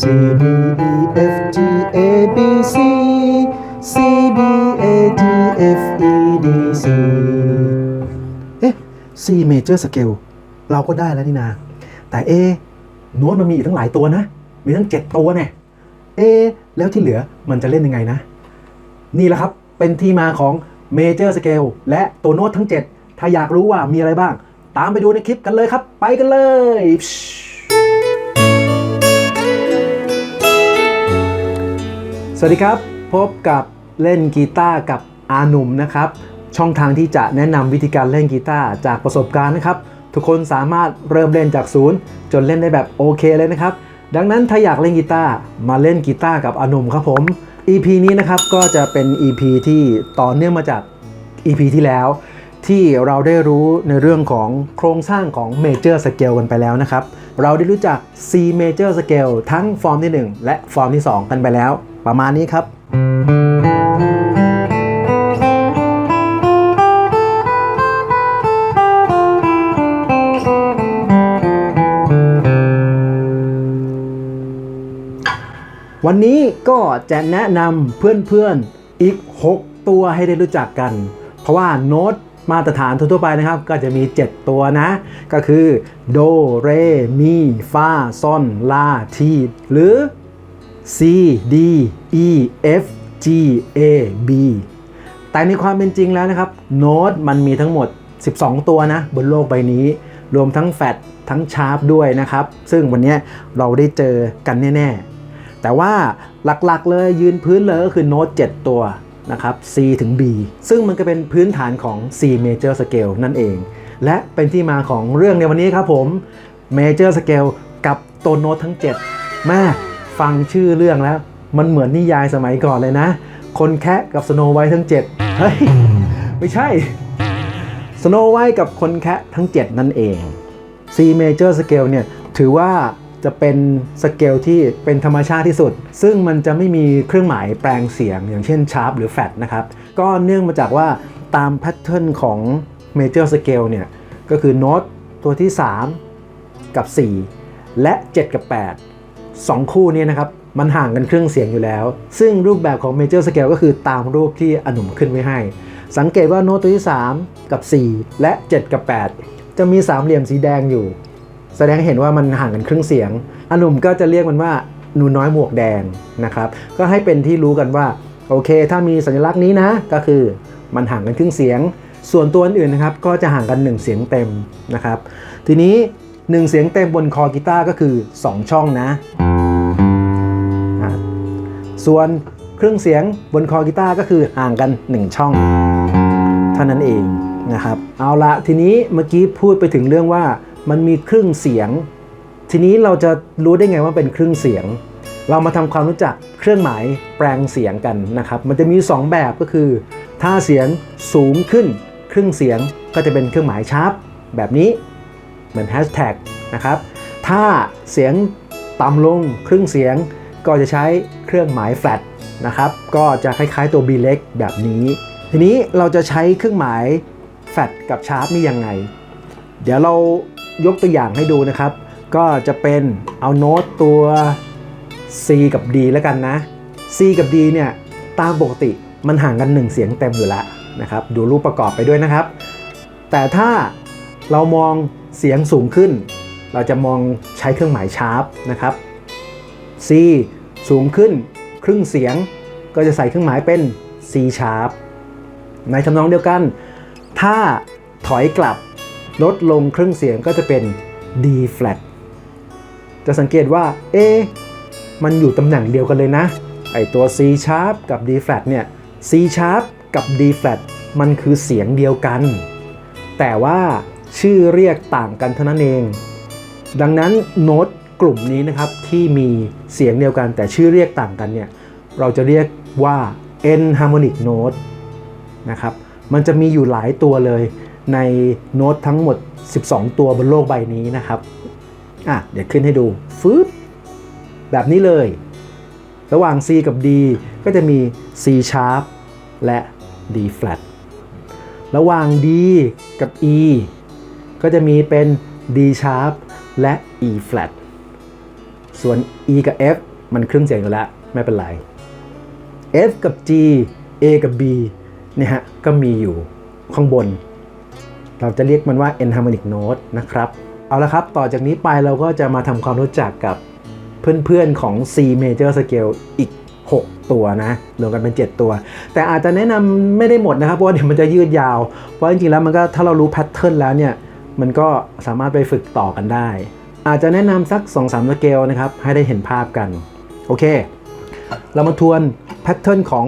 C D E F G A B C C D A G F E D C เอ๊ะ C major scale เราก็ได้แล้วนี่นา แต่เอโน้ตมันมีอีกตั้งหลายตัวนะ มีทั้ง 7 ตัวเนี่ยเอแล้วที่เหลือมันจะเล่นยังไงนะ นี่แหละครับ เป็นที่มาของ major scale และตัวโน้ตทั้ง 7 ถ้าอยากรู้ว่ามีอะไรบ้าง ตามไปดูในคลิปกันเลยครับ ไปกันเลยสวัสดีครับ พบกับเล่นกีตาร์กับอาหนุ่มนะครับ ช่องทางที่จะแนะนำวิธีการเล่นกีตาร์จากประสบการณ์นะครับ ทุกคนสามารถเริ่มเล่นจากศูนย์จนเล่นได้แบบโอเคเลยนะครับ ดังนั้นถ้าอยากเล่นกีตาร์มาเล่นกีตาร์กับอาหนุ่มครับผม EP นี้นะครับก็จะเป็น EP ที่ต่อเนื่องมาจาก EP ที่แล้ว ที่เราได้รู้ในเรื่องของโครงสร้างของ Major Scale กันไปแล้วนะครับ เราได้รู้จัก C Major Scale ทั้งฟอร์มที่ 1 และฟอร์มที่ 2 กันไปแล้ว ประมาณนี้ครับวันนี้ก็จะแนะนำเพื่อนๆออีก 6 ตัวให้ได้รู้จักกัน เพราะว่าโน้ต มาตรฐานทั่วๆไปนะครับ ก็จะมี 7 ตัวนะ ก็คือโดเรมีฟาซอนลาทีหรือ C D E F G A B แต่ในความเป็นจริงแล้วนะครับ โน้ตมันมีทั้งหมด 12 ตัวนะ บนโลกใบนี้ รวมทั้งแฟตทั้งชาร์ปด้วยนะครับ ซึ่งวันนี้เราได้เจอกันแน่ ๆ แต่ว่าหลักๆเลยยืนพื้นเลยก็คือโน้ต 7 ตัว นะครับ C ถึง B ซึ่งมันก็เป็นพื้นฐานของ C major scale นั่นเอง และเป็นที่มาของเรื่องในวันนี้ครับผม major scale กับตัวโน้ตทั้ง7แม่ฟังชื่อเรื่องแล้ว มันเหมือนนิยายสมัยก่อนเลยนะ คนแคะกับสโนไวท์ทั้ง 7 เฮ้ย ไม่ใช่สโนไวท์กับคนแคะทั้ง 7 นั่นเอง C major scale เนี่ยถือว่า จะเป็นสเกลที่เป็นธรรมชาติที่สุด ซึ่งมันจะไม่มีเครื่องหมายแปลงเสียง อย่างเช่นชาร์ปหรือแฟตนะครับก็เนื่องมาจากว่าตามแพทเทิร์นของ major scale เนี่ยก็คือโน้ตตัวที่ 3 กับ 4 และ 7 กับ 8 2 คู่นี้นะครับมันห่างกันเครื่องเสียงอยู่แล้ว ซึ่งรูปแบบของ major scale ก็คือตามรูปที่อนุมขึ้นไว้ให้ สังเกตว่าโน้ตตัวที่ 3 กับ 4 และ 7 กับ 8 จะมีสามเหลี่ยมสีแดงอยู่ แสดงให้เห็นว่ามันห่างกันครึ่งเสียงอนุ่มก็จะเรียกมันว่าหนูน้อยหมวกแดงนะครับ ก็ให้เป็นที่รู้กันว่าโอเค ถ้ามีสัญลักษณ์นี้นะ ก็คือมันห่างกันครึ่งเสียง ส่วนตัวอื่นนะครับ ก็จะห่างกัน 1 เสียงเต็มนะครับ ทีนี้ 1 เสียงเต็มบนคอกีตาร์ก็คือ 2 ช่องนะอะส่วนเครื่องเสียงบนคอกีตาร์ก็คือห่างกัน 1 ช่อง เท่านั้นเองนะครับ เอาละทีนี้เมื่อกี้พูดไปถึงเรื่องว่า มันมีครึ่งเสียง ทีนี้เราจะรู้ได้ไงว่าเป็นครึ่งเสียง เรามาทำความรู้จักเครื่องหมายแปลงเสียงกันนะครับ มันจะมี 2 แบบก็คือ ถ้าเสียงสูงขึ้น ครึ่งเสียงก็จะเป็นเครื่องหมายชาร์ปแบบนี้เหมือนแฮชแท็กนะครับ ถ้าเสียงต่ำลงครึ่งเสียงก็จะใช้เครื่องหมายแฟลตนะครับ ก็จะคล้ายๆตัว B เล็กแบบนี้ ทีนี้เราจะใช้เครื่องหมายแฟลตกับชาร์ปนี่ยังไง เดี๋ยวเรา ยกตัวอย่างให้ดูนะครับ ก็จะเป็นเอาโน้ตตัว C กับ D แล้วกันนะ C กับ D เนี่ยตามปกติมันห่างกัน 1 เสียงเต็มอยู่แล้วนะครับ ดูรูปประกอบไปด้วยนะครับ แต่ถ้าเรามองเสียงสูงขึ้น เราจะมองใช้เครื่องหมายชาร์ปนะครับ C สูงขึ้นครึ่งเสียงก็จะใส่เครื่องหมายเป็น C sharp ในทำนองเดียวกัน ถ้าถอยกลับ ลดลงครึ่งเสียงก็จะเป็น D flat จะสังเกตว่า เอ๊มันอยู่ตำแหน่งเดียวกันเลยนะ ไอตัว C sharp กับ D flat เนี่ย C sharp กับ D flat มันคือเสียงเดียวกัน แต่ว่าชื่อเรียกต่างกันเท่านั้นเอง ดังนั้นโน้ตกลุ่มนี้นะครับที่มีเสียงเดียวกันแต่ชื่อเรียกต่างกันเนี่ย เราจะเรียกว่า Enharmonic note นะครับ มันจะมีอยู่หลายตัวเลย ในโน้ตทั้งหมด 12 ตัวบนโลกใบนี้นะครับอะเดี๋ยวขึ้นให้ดูฟืบแบบนี้เลย ระหว่าง C กับ D ก็จะมี C sharp และ D flat ระหว่าง D กับ E ก็จะมีเป็น D sharp และ E flat ส่วน E กับ F มันครึ่งเสียงอยู่แล้ว ไม่เป็นไร F กับ G A กับ B เนี่ยฮะ ก็มีอยู่ข้างบน เราจะเรียกมันว่า enharmonic note นะครับ เอาละครับ ต่อจากนี้ไปเราก็จะมาทำความรู้จักกับเพื่อนๆของ C major scale อีก 6 ตัวนะ รวมกันเป็น 7 ตัว แต่อาจจะแนะนำไม่ได้หมดนะครับ เพราะเดี๋ยวมันจะยืดยาว เพราะจริงๆแล้วมันก็ถ้าเรารู้แพทเทิร์นแล้วเนี่ย มันก็สามารถไปฝึกต่อกันได้ อาจจะแนะนำสัก 2-3สเกลนะครับ ให้ได้เห็นภาพกัน โอเค เรามาทวนแพทเทิร์นของ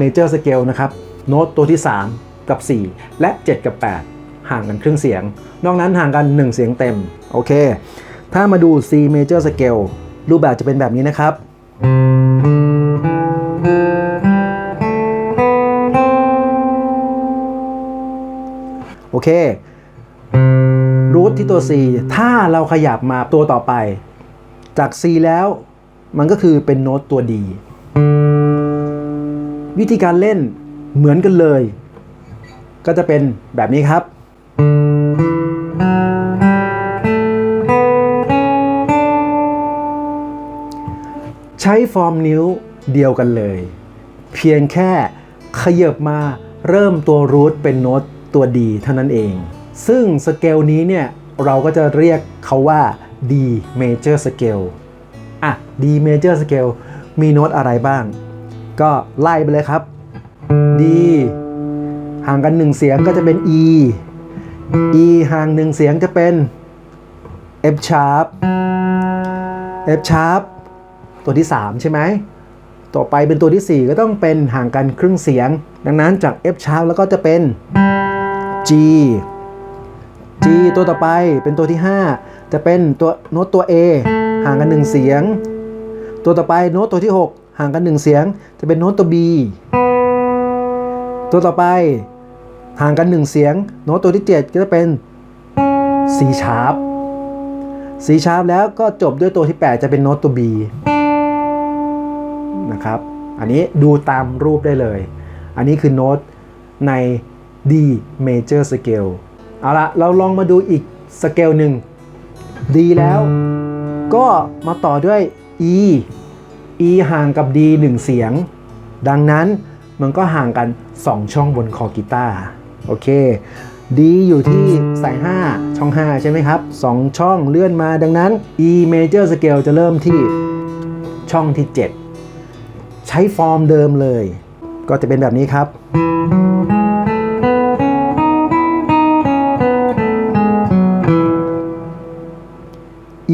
Major Scale นะครับ โน้ตตัวที่ 3 กับ 4 และ 7 กับ 8 ห่างกันครึ่งเสียง นอกนั้นห่างกัน 1 เสียงเต็ม โอเค ถ้ามาดู C Major Scale รูปแบบจะเป็นแบบนี้นะครับ โอเค รูทที่ตัว C ถ้าเราขยับมาตัวต่อไป จาก C แล้วมันก็คือเป็นโน้ตตัว D วิธีการเล่นเหมือนกันเลย ก็จะเป็นแบบนี้ครับ ฟอร์มนิ้วเดียวกันเลย เพียงแค่ขยับมาเริ่มตัวรูทเป็นโน้ตตัว D เท่านั้นเอง ซึ่งสเกลนี้เนี่ยเราก็จะเรียกเขาว่า D major scale อะ D major scale มีโน้ตอะไรบ้าง ก็ไล่ไปเลยครับ D ห่างกันหนึ่งเสียงก็จะเป็น E E ห่างหนึ่งเสียงจะเป็น F sharp F sharp ตัวที่ 3 ใช่ไหม ต่อไปเป็นตัวที่ 4 ก็ต้องเป็นห่างกันครึ่งเสียง ดังนั้นจาก F sharp แล้วก็จะเป็น G G ตัวต่อไปเป็นตัวที่ 5 จะเป็นตัวโน้ตตัว A ห่างกัน 1 เสียง ตัวต่อไปโน้ตตัวที่ 6 ห่างกัน 1 เสียง จะเป็นโน้ตตัว B ตัวต่อไปห่างกัน 1 เสียง โน้ตตัวที่ 7 ก็จะเป็น C sharp C sharp แล้วก็จบด้วยตัวที่ 8 จะเป็นโน้ตตัว B นะครับ อันนี้ดูตามรูปได้เลย อันนี้คือโน้ตใน D major scale เอาละเราลองมาดูอีกสเกลหนึ่ง D แล้ว ก็มาต่อด้วย E E ห่างกับ D 1 เสียง ดังนั้นมันก็ห่างกัน 2 ช่องบนคอกีตาร์โอเค D อยู่ที่สาย 5 ช่อง 5 ใช่ไหมครับ 2 ช่องเลื่อนมาดังนั้น E major scale จะเริ่มที่ช่องที่ 7 ใช้ฟอร์มเดิมเลย ก็จะเป็นแบบนี้ครับ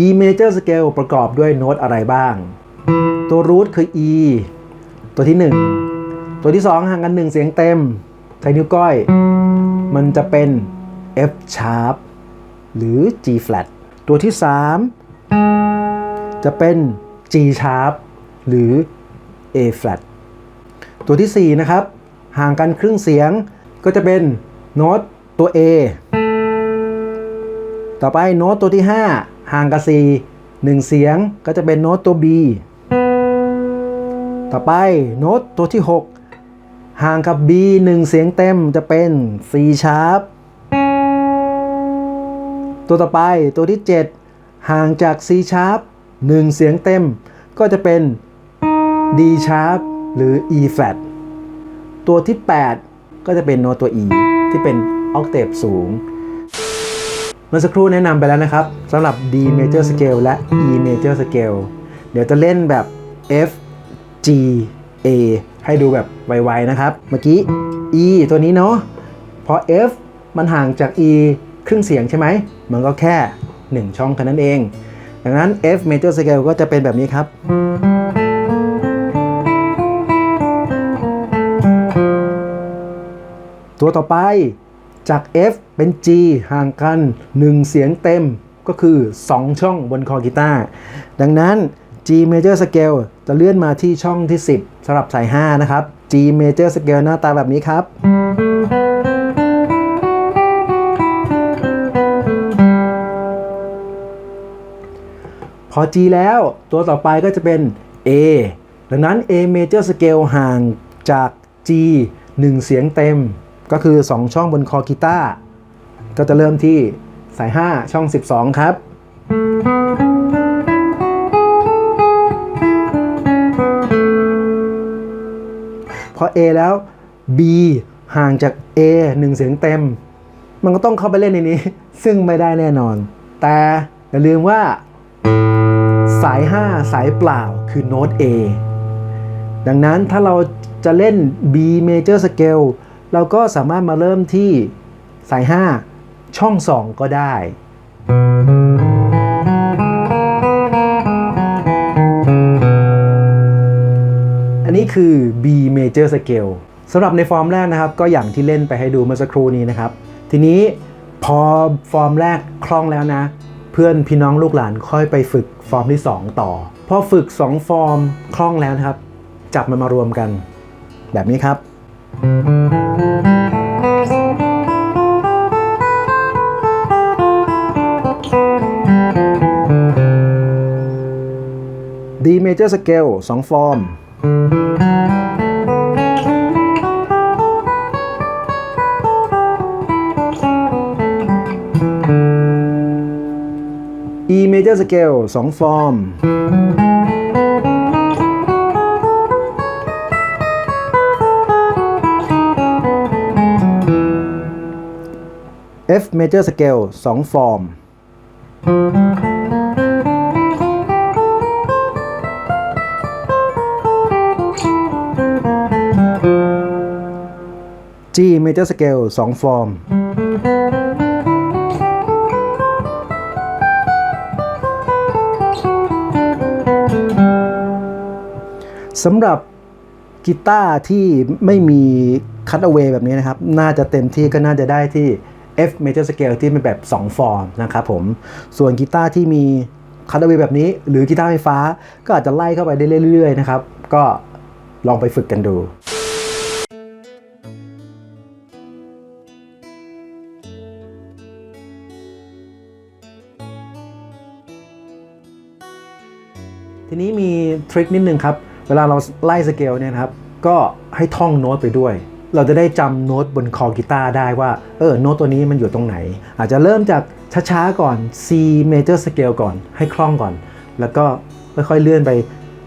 E major scale ประกอบด้วยโน้ตอะไรบ้าง ตัวรูทคือ E ตัวที่ 1 ตัวที่ 2 ห่างกัน 1 เสียงเต็ม ใช้นิ้วก้อย มันจะเป็น F sharp หรือ G flat ตัวที่ 3 จะเป็น G sharp หรือ A flat ตัวที่ 4 นะครับ ห่างกันครึ่งเสียงก็จะเป็นโน้ตตัว A ต่อไปโน้ตตัวที่ 5 ห่างกับ4 1 เสียงก็จะเป็นโน้ตตัว B ต่อไปโน้ตตัวที่ 6 ห่างกับ B 1 เสียงเต็มจะเป็น C sharp ตัวต่อไปตัวที่ 7 ห่างจาก C sharp 1 เสียงเต็มก็จะเป็น D sharp หรือ E flat ตัวที่ 8 ก็จะเป็นโน้ตตัว E ที่เป็นออกเทปสูง เมื่อสักครู่แนะนำไปแล้วนะครับสำหรับ D major scale และ E major scale เดี๋ยวจะเล่นแบบ F G A ให้ดูแบบไวๆนะครับ เมื่อกี้ E ตัวนี้เนาะพอ F มันห่างจาก E ครึ่งเสียงใช่ไหม มันก็แค่ 1 ช่องแค่นั้นเอง ดังนั้น F major scale ก็จะเป็นแบบนี้ครับ ตัวต่อไปจาก F เป็น G ห่างกัน 1 เสียงเต็มก็คือ 2 ช่องบนคอกีตาร์ดังนั้น G major scale จะเลื่อนมาที่ช่องที่ 10สำหรับสาย 5 นะครับ G major scale หน้าตาแบบนี้ครับ พอ G แล้วตัวต่อไปก็จะเป็น A ดังนั้น A major scale ห่างจาก G 1 เสียงเต็ม ก็คือ 2 ช่องบนคอกีตาร์ก็จะเริ่มที่สาย 5 ช่อง 12 ครับ พอ A แล้ว B ห่างจาก A หนึ่งเสียงเต็ม มันก็ต้องเข้าไปเล่นในนี้ ซึ่งไม่ได้แน่นอน แต่อย่าลืมว่า สาย 5 สายเปล่าคือโน้ต A ดังนั้นถ้าเราจะเล่น B major scale เราก็สามารถมาเริ่มที่สาย 5 ช่อง 2 ก็ได้ อันนี้คือ B major scale สำหรับในฟอร์มแรกนะครับ ก็อย่างที่เล่นไปให้ดูเมื่อสักครู่นี้นะครับ ทีนี้พอฟอร์มแรกคล่องแล้วนะ เพื่อนพี่น้องลูกหลานค่อยไปฝึกฟอร์มที่ 2 ต่อ พอฝึก 2 ฟอร์มคล่องแล้วนะครับ จับมันมารวมกัน แบบนี้ครับ D major scale 2 ฟอร์ม E major scale 2 ฟอร์ม F major scale 2 ฟอร์ม G major scale 2 ฟอร์ม สำหรับกีตาร์ที่ไม่มีคัตเอา a y แบบนี้นะครับ น่าจะเต็มที่ก็น่าจะได้ที่ F major scale ที่เป็นแบบ 2 ฟอร์มนะครับผม ส่วนกีตาร์ที่มีคัตเอา a y แบบนี้ หรือกีตาร์ไฟฟ้าก็อาจจะไล่เข้าไปได้เรื่อยๆนะครับ ก็ลองไปฝึกกันดูทีนี้มีทริคนิดนึงครับ เวลาเราไล่สเกลเนี่ยครับ ก็ให้ท่องโน้ตไปด้วย เราจะได้จำโน้ตบนคอกีตาร์ได้ว่า เออโน้ตตัวนี้มันอยู่ตรงไหน อาจจะเริ่มจากช้าๆก่อน C major scale ก่อนให้คล่องก่อน แล้วก็ค่อยๆเลื่อนไป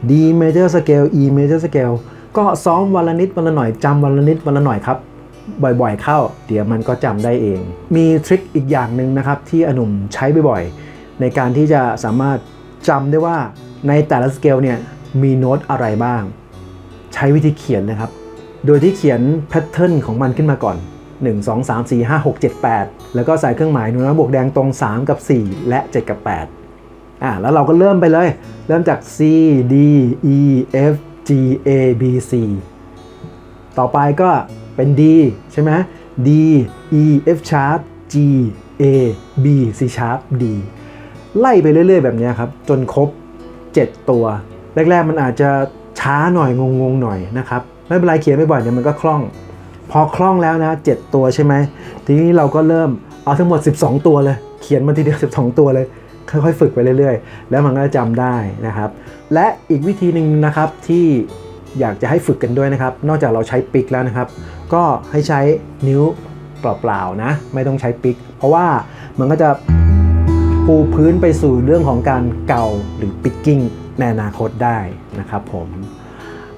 D major scale E major scale ก็ซ้อมวันละนิดวันละหน่อยจำวันละนิดวันละหน่อยครับ บ่อยๆเข้า เดี๋ยวมันก็จำได้เอง มีทริคอีกอย่างหนึ่งนะครับ ที่อหนุ่มใช้บ่อยๆ ในการที่จะสามารถจำได้ว่าในแต่ละสเกลเนี่ยมีโน้ตอะไรบ้าง ใช้วิธีเขียนนะครับ โดยที่เขียนแพทเทิร์นของมันขึ้นมาก่อน 1 2 3 4 5 6 7 8 แล้วก็ใส่เครื่องหมายหนูนะบวกแดงตรง 3 กับ 4 และ 7 กับ8อ่าแล้วเราก็เริ่มไปเลย เริ่มจาก C D E F G A B C ต่อไปก็เป็น D ใช่ไหม D E F sharp G A B C sharp D ไล่ไปเรื่อย ๆ แบบนี้ครับ จนครบ 7 ตัว แรก ๆ มันอาจจะช้าหน่อยงง ๆ หน่อยนะครับ ไม่เป็นไรเขียนบ่อยๆเดี๋ยมันก็คล่อง พอคล่องแล้วนะ 7 ตัวใช่ไหมทีนี้เราก็เริ่มเอาทั้งหมด 12 ตัวเลย เขียนมาทีเดียว 12 ตัวเลยค่อยๆฝึกไปเรื่อยๆ แล้วมันก็จะจำได้นะครับ และอีกวิธีหนึ่งนะครับที่อยากจะให้ฝึกกันด้วยนะครับ นอกจากเราใช้ปิกแล้วนะครับ ก็ให้ใช้นิ้วเปล่าๆนะ ไม่ต้องใช้ปิก เพราะว่ามันก็จะปูพื้นไปสู่เรื่องของการเกาหรือปิกกิ้งในอนาคตได้นะครับผม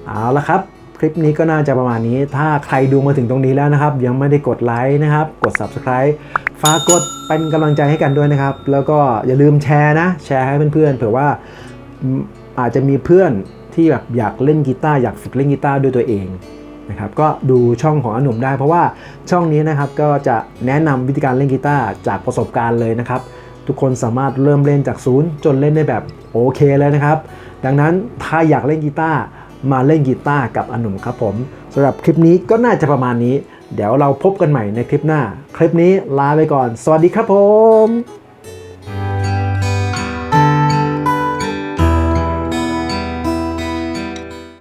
เอาละครับ คลิปนี้ก็น่าจะประมาณนี้ ถ้าใครดูมาถึงตรงนี้แล้วนะครับ ยังไม่ได้กดไลค์นะครับ กด Subscribe ฝากกดเป็นกำลังใจให้กันด้วยนะครับ แล้วก็อย่าลืมแชร์นะ แชร์ให้เพื่อนๆเผื่อว่าอาจจะมีเพื่อนที่แบบอยากเล่นกีตาร์อยากฝึกเล่นกีตาร์ด้วยตัวเองนะครับก็ดูช่องของอหนุ่มได้ เพราะว่าช่องนี้นะครับก็จะแนะนำวิธีการเล่นกีตาร์จากประสบการณ์เลยนะครับ ทุกคนสามารถเริ่มเล่นจากศูนย์จนเล่นได้แบบโอเคเลยนะครับ ดังนั้นถ้าอยากเล่นกีตาร์ มาเล่นกีตาร์กับอนุ่มครับผมสำหรับคลิปนี้ก็น่าจะประมาณนี้ เดี๋ยวเราพบกันใหม่ในคลิปหน้า คลิปนี้ลาไปก่อน สวัสดีครับผม